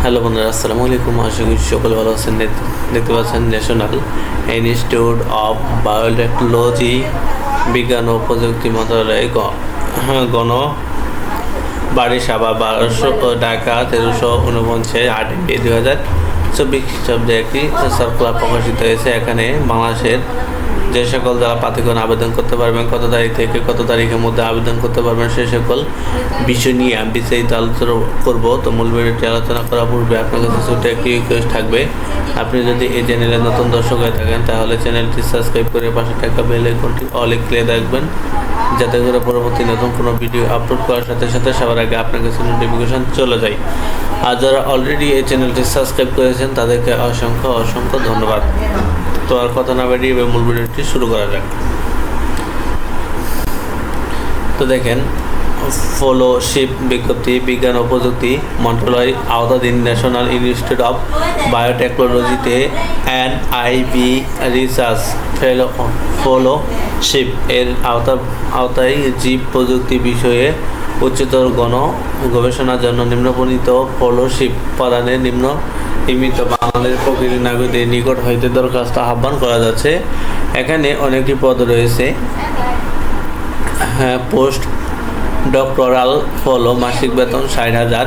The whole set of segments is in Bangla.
হ্যালো বন্ধুরা আসসালামু আলাইকুম। আশা করি সকলে ভালো আছেন। দেখ- দেখতে পাচ্ছেন ন্যাশনাল ইনস্টিটিউট অফ বায়োটেকনোলজি বিজ্ঞান ও প্রযুক্তি মন্ত্রণালয় হ্যাঁ, গণ বাড়ি সাবা বারোশো টাকা তেরোশো উনপঞ্চাশ আট মে দুই হাজার চব্বিশ। খ্রিস্টাব্দে একটি সার্কুলার প্রকাশিত হয়েছে। এখানে বাংলাদেশের যে সকল যারা প্রার্থীগণ আবেদন করতে পারবেন, কত তারিখ থেকে কত তারিখের মধ্যে আবেদন করতে পারবেন, সে সকল বিষয় নিয়ে আমি বিস্তারিত আলোচনা করব। তো মূল ভিডিওটি আলোচনা করার পূর্বে আপনার কাছে ছোট একটি রিকোয়েস্ট থাকবে। আপনি যদি এই চ্যানেলে নতুন দর্শক হয়ে থাকেন, তাহলে চ্যানেলটি সাবস্ক্রাইব করে পাশে টাকা বেল আইকনটি অলে ক্লিয়ার রাখবেন, যাতে করে পরবর্তী নতুন কোনো ভিডিও আপলোড করার সাথে সাথে সবার আগে আপনার কাছে নোটিফিকেশন চলে যায়। আর যারা অলরেডি এই চ্যানেলটি সাবস্ক্রাইব করেছেন, তাদেরকে অসংখ্য অসংখ্য ধন্যবাদ। তো আর কথা না বাড়িয়ে এবার মূল ভিডিওটি শুরু করা যাক। তো দেখেন ফলোশিপ বিজ্ঞপ্তি, বিজ্ঞান ও প্রযুক্তি মন্ত্রণালয়, আওতাধীন national institute of বায়োটেকনোলজিতে N IB research fellow fellowship এর আওতা, আওতায় জীব প্রযুক্তি বিষয়ে উচ্চতর গণ গবেষণার জন্য নিম্নবর্ণিত ফলোশিপ প্রদানের নিম্ন নিমিত্ত বাংলাদেশ প্রকৃতি নাগরিকদের নিকট হইতে দরখাস্ত আহ্বান করা যাচ্ছে। এখানে অনেকটি পদ রয়েছে। হ্যাঁ পোস্ট ডক্টরাল ফলো, মাসিক বেতন ষাট হাজার।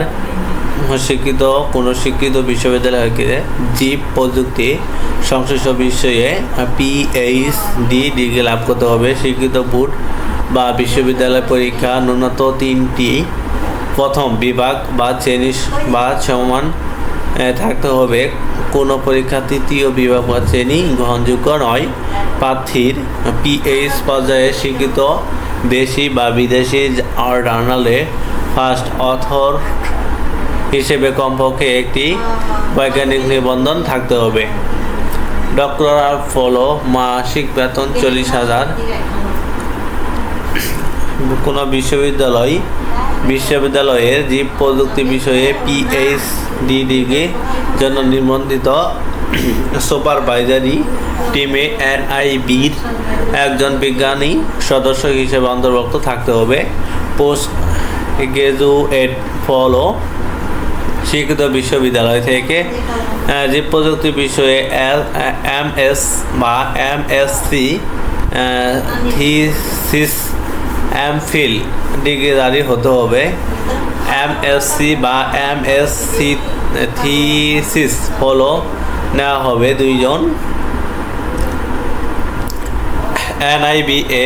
শিক্ষিত, কোনো শিক্ষিত বিশ্ববিদ্যালয়কে জীব প্রযুক্তি সংশ্লিষ্ট বিষয়ে পিএইচ ডি ডিগ্রি লাভ করতে হবে। শিক্ষিত বোর্ড বা বিশ্ববিদ্যালয় পরীক্ষা ন্যূনতম তিনটি। প্রথম বিভাগ বা শ্রেণি বা সমান থাকতে হবে। কোনো পরীক্ষা তৃতীয় বিভাগ বা শ্রেণি গ্রহণযোগ্য নয়। প্রার্থীর পিএইচ পর্যায়ে স্বীকৃত দেশি বা বিদেশি জার্নালে ফার্স্ট অথর হিসেবে কমপক্ষে একটি বৈজ্ঞানিক নিবন্ধন থাকতে হবে। ডক্টরাল ফলো মাসিক বেতন চল্লিশ হাজার। কোনো বিশ্ববিদ্যালয়, বিশ্ববিদ্যালয়ের জীব প্রযুক্তি বিষয়ে পিএইচডি ডিগ্রি জন্য নিবন্ধিত সুপারভাইজারি টিমে এনআইবির একজন বিজ্ঞানী সদস্য হিসেবে অন্তর্ভুক্ত থাকতে হবে। পোস্ট গ্রাজুয়েট ফলো শিক্ষিত বিশ্ববিদ্যালয় থেকে। জীব প্রযুক্তি বিষয়ে এল, এম এস বা M S C thesis M phil ডিগ্রিধারী হতে হবে। এম এস সি বা এম এস সি থিসিস হলো নেওয়া হবে দুইজন। এনআইবিএ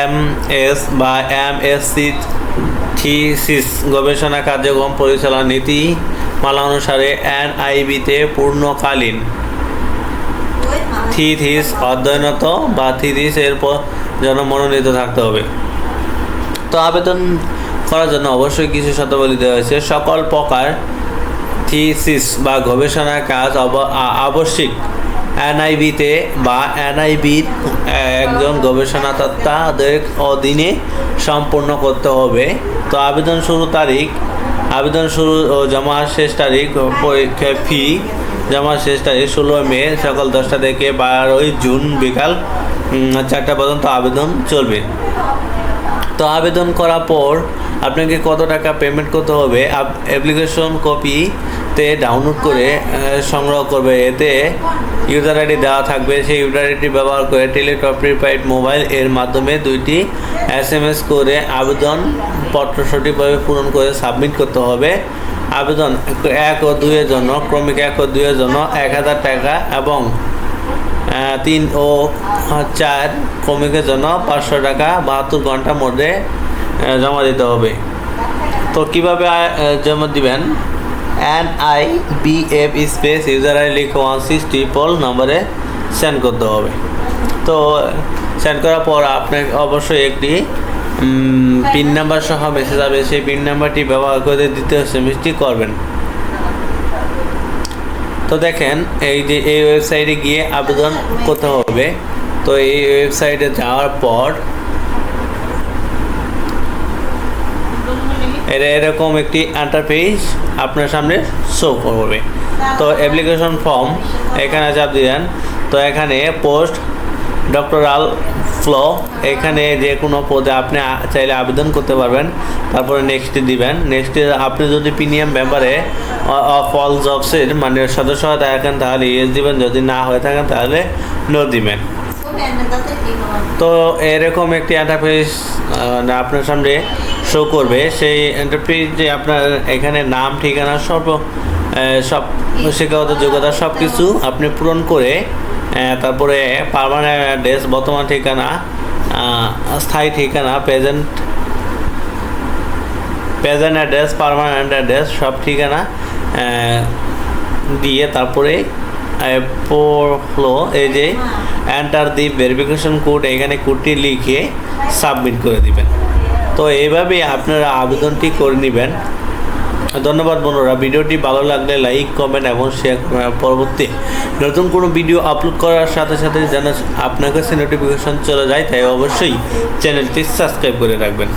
এম এস বা এম এস সি থিসিস গবেষণা কার্যক্রম পরিচালনা নীতি মালা অনুসারে এনআইবিতে পূর্ণকালীন থিথিস অধ্যয়নত বা থিথিস এর পর জন্য মনোনীত থাকতে হবে। তো আবেদন করার জন্য অবশ্যই কিছু শর্তাবলী দেওয়া হয়েছে। সকল প্রকার থিসিস বা গবেষণা কাজ আবশ্যিক। এনআইবিতে বা এনআইবির একজন গবেষণাকর্তাদের অধীনে সম্পূর্ণ করতে হবে। তো আবেদন শুরু তারিখ, আবেদন শুরু ও জমা শেষ তারিখ, পরীক্ষা ফি জমা শেষ তারিখ ষোলো মে, সকাল দশটা থেকে বারোই জুন বিকাল চারটা পর্যন্ত আবেদন চলবে। তো আবেদন করার পর আপনাকে কত টাকা পেমেন্ট করতে হবে? অ্যাপ্লিকেশন কপিতে ডাউনলোড করে সংগ্রহ করবে। এতে ইউজার আইডি দেওয়া থাকবে। সেই ইউজার আইডি ব্যবহার করে টেলিটক প্রিপাইড মোবাইল এর মাধ্যমে দুইটি এস এম এস করে আবেদন পত্র সঠিকভাবে পূরণ করে সাবমিট করতে হবে। আবেদন এক ও দুইয়ের জন্য, ক্রমিক এক ও দুইয়ের জন্য এক হাজার টাকা এবং তিন ও চার কমিকের জন্য পাঁচশো টাকা বাহাত্তর ঘণ্টার মধ্যে জমা দিতে হবে। তো কীভাবে জমা দিবেন? N I B F space user I লিখে ওয়ান সিক্স ট্রিপল নম্বরে সেন্ড করতে হবে। তো সেন্ড করার পর আপনাকে অবশ্যই একটি পিন নাম্বার সহ মেসেজ যাবে সেই পিন নাম্বারটি ব্যবহার করে দিতে দ্বিতীয় সেমিস্টটি করবেন। তো দেখেন, এই যে এই ওয়েবসাইটে গিয়ে আবেদন করতে হবে। তো এই ওয়েবসাইটে যাওয়ার পর, এটা এরকম একটি পেজ আপনার সামনে শো করবে। তো অ্যাপ্লিকেশন ফর্ম এখানে চাপ দিলেন তো এখানে পোস্ট ডক্টরাল ফ্লো, এখানে যে কোনো পদে আপনি চাইলে আবেদন করতে পারবেন। তারপরে নেক্সটে দিবেন। নেক্সটে আপনি যদি প্রিমিয়াম ব্যাপারে অফ অল জবসের মানে সদস্য হয়ে থাকেন, তাহলে ইয়েস দিবেন। যদি না হয়ে থাকেন, তাহলে নো দিবেন। তো এরকম একটি এন্টারপ্রাইজ আপনার সামনে শো করবে। সেই এন্টারপ্রাইজে আপনার এখানে নাম, ঠিকানা সব সব, শিক্ষাগত যোগ্যতা সব কিছু আপনি পূরণ করে তারপরে পারমানেন্ট অ্যাড্রেস, বর্তমান ঠিকানা স্থায়ী ঠিকানা, present present address, permanent address, সব ঠিকানা দিয়ে তারপরে ফ্লো এই যে এন্টার দি ভেরিফিকেশন কোড এখানে কোডটি লিখে সাবমিট করে দিবেন। তো এইভাবেই আপনারা আবেদনটি করে নেবেন। ধন্যবাদ বন্ধুরা, ভিডিওটি ভালো লাগলে লাইক, কমেন্ট এবং শেয়ার পরবর্তী নতুন কোনো ভিডিও আপলোড করার সাথে সাথে যেন আপনার কাছে নোটিফিকেশন চলে যায়, তাই অবশ্যই চ্যানেলটি সাবস্ক্রাইব করে রাখবেন।